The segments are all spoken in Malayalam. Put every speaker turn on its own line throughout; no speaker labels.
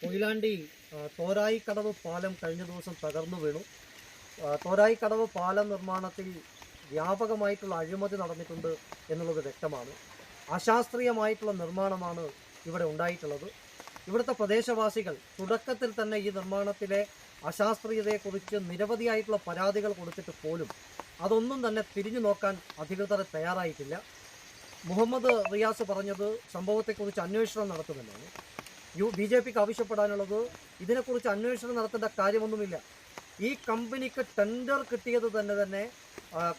കൊയിലാണ്ടി തോരായി കടവ് പാലം കഴിഞ്ഞ ദിവസം തകർന്നു വീണു. തോരായി കടവ് പാലം നിർമ്മാണത്തിൽ വ്യാപകമായിട്ടുള്ള അഴിമതി നടന്നിട്ടുണ്ട് എന്നുള്ളത് വ്യക്തമാണ്. അശാസ്ത്രീയമായിട്ടുള്ള നിർമ്മാണമാണ് ഇവിടെ ഉണ്ടായിട്ടുള്ളത്. ഇവിടുത്തെ പ്രദേശവാസികൾ തുടക്കത്തിൽ തന്നെ ഈ നിർമ്മാണത്തിലെ അശാസ്ത്രീയതയെക്കുറിച്ച് നിരവധിയായിട്ടുള്ള പരാതികൾ കൊടുത്തിട്ട് പോലും അതൊന്നും തന്നെ തിരിഞ്ഞു നോക്കാൻ അധികൃതർ തയ്യാറായിട്ടില്ല. മുഹമ്മദ് റിയാസ് പറഞ്ഞത് സംഭവത്തെക്കുറിച്ച് അന്വേഷണം നടത്തുമെന്നാണ്. യു ബി ജെ പിക്ക് ആവശ്യപ്പെടാനുള്ളത് ഇതിനെക്കുറിച്ച് അന്വേഷണം നടത്തേണ്ട കാര്യമൊന്നുമില്ല. ഈ കമ്പനിക്ക് ടെൻഡർ കിട്ടിയത് തന്നെ തന്നെ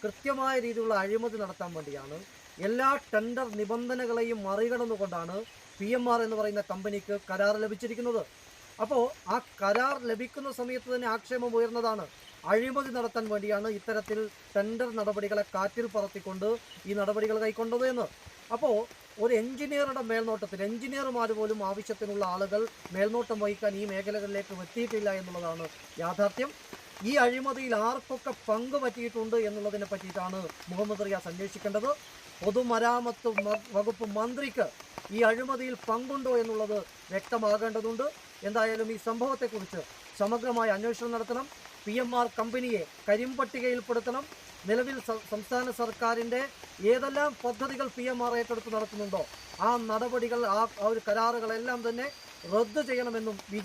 കൃത്യമായ രീതിയിലുള്ള അഴിമതി നടത്താൻ വേണ്ടിയാണ്. എല്ലാ ടെൻഡർ നിബന്ധനകളെയും മറികടന്നുകൊണ്ടാണ് പി എം ആർ എന്ന് പറയുന്ന കമ്പനിക്ക് കരാർ ലഭിച്ചിരിക്കുന്നത്. അപ്പോൾ ആ കരാർ ലഭിക്കുന്ന സമയത്ത് തന്നെ ആക്ഷേപം ഉയർന്നതാണ്. അഴിമതി നടത്താൻ വേണ്ടിയാണ് ഇത്തരത്തിൽ ടെൻഡർ നടപടികളെ കാറ്റിൽ പറത്തിക്കൊണ്ട് ഈ നടപടികൾ കൈക്കൊണ്ടത് എന്ന്. അപ്പോൾ ഒരു എഞ്ചിനീയറുടെ മേൽനോട്ടത്തിൽ എഞ്ചിനീയർമാർ പോലും ആവശ്യത്തിനുള്ള ആളുകൾ മേൽനോട്ടം വഹിക്കാൻ ഈ മേഖലകളിലേക്ക് എത്തിയിട്ടില്ല എന്നുള്ളതാണ് യാഥാർത്ഥ്യം. ഈ അഴിമതിയിൽ ആർക്കൊക്കെ പങ്ക് പറ്റിയിട്ടുണ്ട് എന്നുള്ളതിനെ പറ്റിയിട്ടാണ് മുഹമ്മദ് റിയാസ് അന്വേഷിക്കേണ്ടത്. പൊതുമരാമത്ത് വകുപ്പ് മന്ത്രിക്ക് ഈ അഴിമതിയിൽ പങ്കുണ്ടോ എന്നുള്ളത് വ്യക്തമാകേണ്ടതുണ്ട്. എന്തായാലും ഈ സംഭവത്തെക്കുറിച്ച് സമഗ്രമായ അന്വേഷണം നടത്തണം. പി എം ആർ കമ്പനിയെ കരിമ്പട്ടികയിൽപ്പെടുത്തണം. നിലവിൽ സംസ്ഥാന സർക്കാരിന്റെ ഏതെല്ലാം പദ്ധതികൾ പി എം ആർ ഏറ്റെടുത്ത് നടത്തുന്നുണ്ടോ ആ നടപടികൾ ആ ഒരു കരാറുകളെല്ലാം തന്നെ റദ്ദ് ചെയ്യണമെന്നും ബി